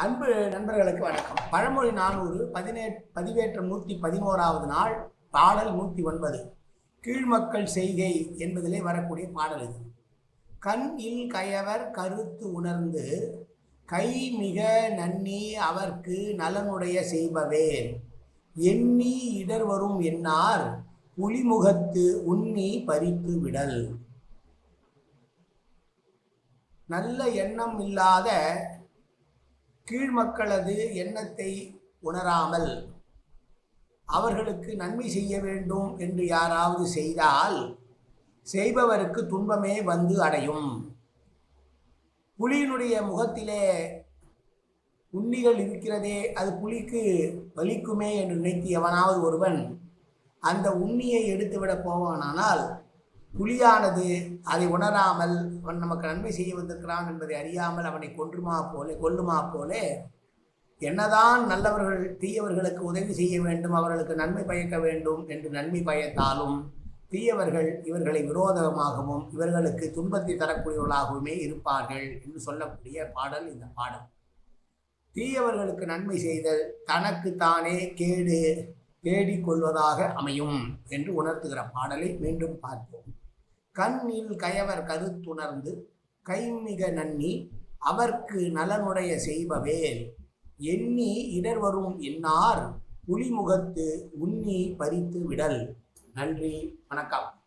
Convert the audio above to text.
அன்பு நண்பர்களுக்கு வணக்கம். பழமொழி நானூறு பதினே பதிவேற்ற நூற்றி பதினோராவது நாள் பாடல் நூற்றி ஒன்பது. கீழ்மக்கள் செய்கை என்பதிலே வரக்கூடிய பாடல் இது. கண் இல் கயவர் கருத்து உணர்ந்து கை மிக நன்னி அவர்க்கு நலனுடைய செய்பவேன். எண்ணி இடர் வரும் எண்ணார் புலிமுகத்து உண்ணி பறித்து விடல். நல்ல எண்ணம் இல்லாத கீழ் மக்களது எண்ணத்தை உணராமல் அவர்களுக்கு நன்மை செய்ய வேண்டும் என்று யாராவது செய்தால் செய்பவருக்கு துன்பமே வந்து அடையும். புலியினுடைய முகத்திலே உண்ணிகள் இருக்கிறதே அது புலிக்கு வலிக்குமே என்று நினைத்து எவனாவது ஒருவன் அந்த உண்ணியை எடுத்துவிட போவானானால் புலியானது அதை உணராமல் அவன் நமக்கு நன்மை செய்ய வந்திருக்கிறான் என்பதை அறியாமல் அவனை கொன்றுமா போலே கொல்லுமா போலே என்னதான் நல்லவர்கள் தீயவர்களுக்கு உதவி செய்ய வேண்டும் அவர்களுக்கு நன்மை பயக்க வேண்டும் என்று நன்மை பயத்தாலும் தீயவர்கள் இவர்களை விரோதமாகவும் இவர்களுக்கு துன்பத்தை தரக்கூடியவர்களாகவுமே இருப்பார்கள் என்று சொல்லக்கூடிய பாடல் இந்த பாடல். தீயவர்களுக்கு நன்மை செய்தல் தனக்கு தானே கேடு தேடிக்கொள்வதாக அமையும் என்று உணர்த்துகிற பாடலை மீண்டும் பார்ப்போம். கண்ணில் கயவர் கருத்துணர்ந்து கைமிக நன்னி அவர்க்கு நலனுடைய செய்பவேல் எண்ணி இடர் வரும் எண்ணார் புலிமுகத்து உண்ணி பறித்து விடல். நன்றி வணக்கம்.